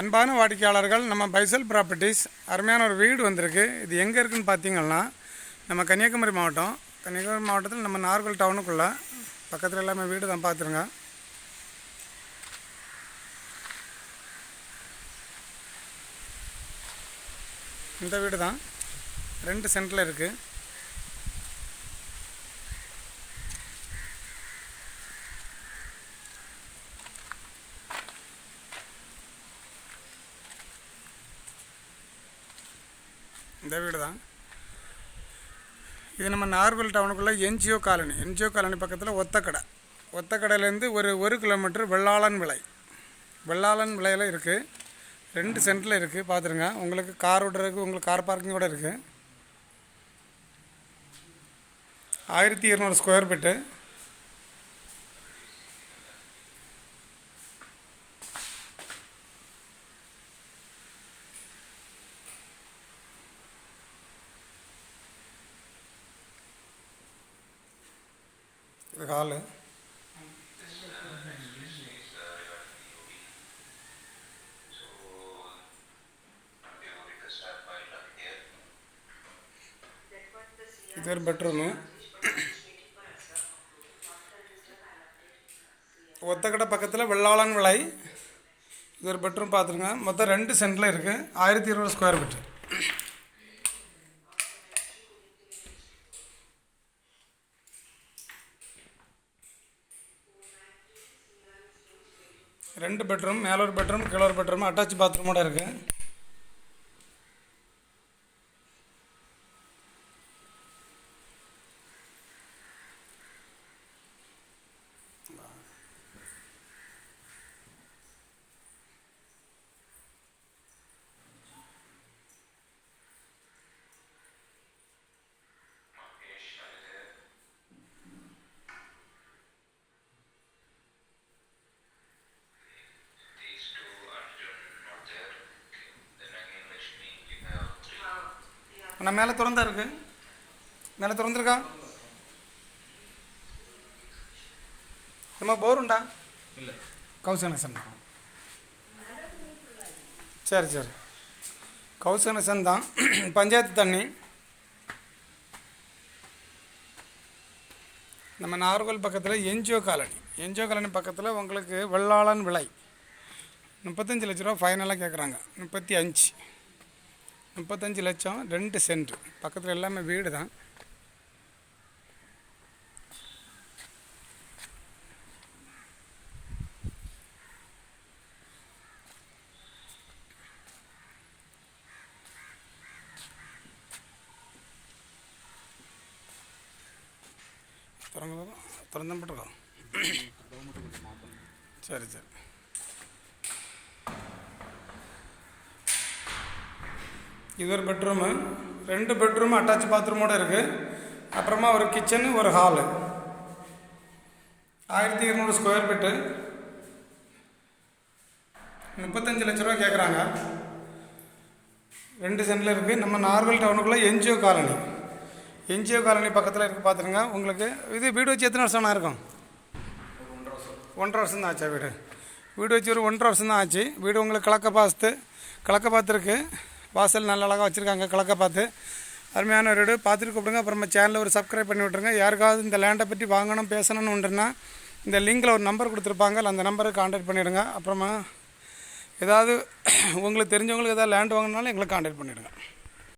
அன்பான வாடிக்கையாளர்கள் நம்ம பைசல் ப்ராப்பர்ட்டிஸ் அருமையான ஒரு வீடு வந்திருக்கு. இது எங்கே இருக்குன்னு பார்த்தீங்கன்னா நம்ம கன்னியாகுமரி மாவட்டம். கன்னியாகுமரி மாவட்டத்தில் நம்ம நார்கல் டவுனுக்குள்ளே பக்கத்தில் எல்லாமே வீடு தான் பார்த்துருங்க இந்த வீடு தான். ரெண்டு சென்டரில் இருக்குது இந்த வீடு தான். இது நம்ம நார்கல் டவுனுக்குள்ளே என்ஜிஓ காலனி. என்ஜிஓ காலனி பக்கத்தில் ஒத்தக்கடை. ஒத்தக்கடையிலேருந்து ஒரு ஒரு கிலோமீட்டர் வெள்ளாளன் விலை. வெள்ளாளன் விலையில் இருக்குது ரெண்டு சென்டரில் இருக்குது பார்த்துருங்க உங்களுக்கு கார் விடுறதுக்கு உங்களுக்கு கார் பார்க்கிங் கூட இருக்குது ஆயிரத்தி இரநூறு ஸ்கொயர் ஃபீட்டு காலு. ஹாலு இது ஒரு ஒத்தக்கடை பக்கத்தில் வெள்ளாளன் விலை. இது ஒரு பெட்ரூம் பார்த்துருங்க மொத்தம் ரெண்டு சென்டில் இருக்குது ஆயிரத்தி இருபது ஸ்கொயர் ஃபீட் ரெண்டு பெட்ரூம் மேலே ஒரு பெட்ரூம் கீழே ஒரு பெட்ரூம் அட்டாச் பாத்ரூமோடு இருக்குது ஆனால் மேலே திறந்தா இருக்கு. மேலே திறந்துருக்கா? நம்ம போர் உண்டா? இல்லை. தான் சரி சரி. கனெக்ஷன் தான். பஞ்சாயத்து தண்ணி. நம்ம நாகர்கோவில் பக்கத்தில் என்ஜிஓ காலனி. என்ஜிஓ காலனி பக்கத்தில் உங்களுக்கு வெள்ளாளன் விலை. முப்பத்தஞ்சு லட்ச ரூபா ஃபைனலாக கேட்குறாங்க முப்பத்தி அஞ்சு. முப்பத்தஞ்சு லட்சம் ரெண்டு சென்ட். பக்கத்தில் எல்லாமே வீடு தான். திறங்க திறந்துட்டுருக்கோம் சரி சரி. இது ஒரு பெட்ரூமு ரெண்டு பெட்ரூம் அட்டாச் பாத்ரூமோடு இருக்குது அப்புறமா ஒரு கிச்சனு ஒரு ஹாலு ஆயிரத்தி இருநூறு ஸ்கொயர் ஃபீட்டு முப்பத்தஞ்சு லட்ச ரூபா கேட்குறாங்க ரெண்டு சென்டில் இருக்குது நம்ம நார்மல் டவுனுக்குள்ளே என்ஜிஓ காலனி. என்ஜிஓ காலனி பக்கத்தில் இருக்குது பார்த்துருங்க உங்களுக்கு இது வீடு வச்சு எத்தனை வருஷம்னா இருக்கும்? ஒன்றரை வருஷம். தான் ஆச்சா வீடு. வீடு வச்சு ஒரு ஒன்றரை வருஷம் தான் ஆச்சு. வீடு உங்களுக்கு கிழக்க பார்த்து கிழக்க பார்த்துருக்கு வாசல் நல்ல அழகாக வச்சுருக்காங்க கிழக்க பார்த்து. அருமையான ஒரு வீடு. பார்த்துட்டு கூப்பிடுங்க. அப்புறமா சேனலில் ஒரு சப்ஸ்கிரைப் பண்ணி விட்ருங்க யாருக்காவது இந்த லேண்டை பற்றி வாங்கணும் பேசணும்னு உண்டுன்னா இந்த லிங்கில் ஒரு நம்பர் கொடுத்துருப்பாங்க. அந்த நம்பரை காண்டாக்ட் பண்ணிவிடுங்க அப்புறமா ஏதாவது உங்களுக்கு தெரிஞ்சவங்களுக்கு ஏதாவது லேண்ட் வாங்கினாலும் எங்களை காண்டாக்ட் பண்ணிவிடுங்க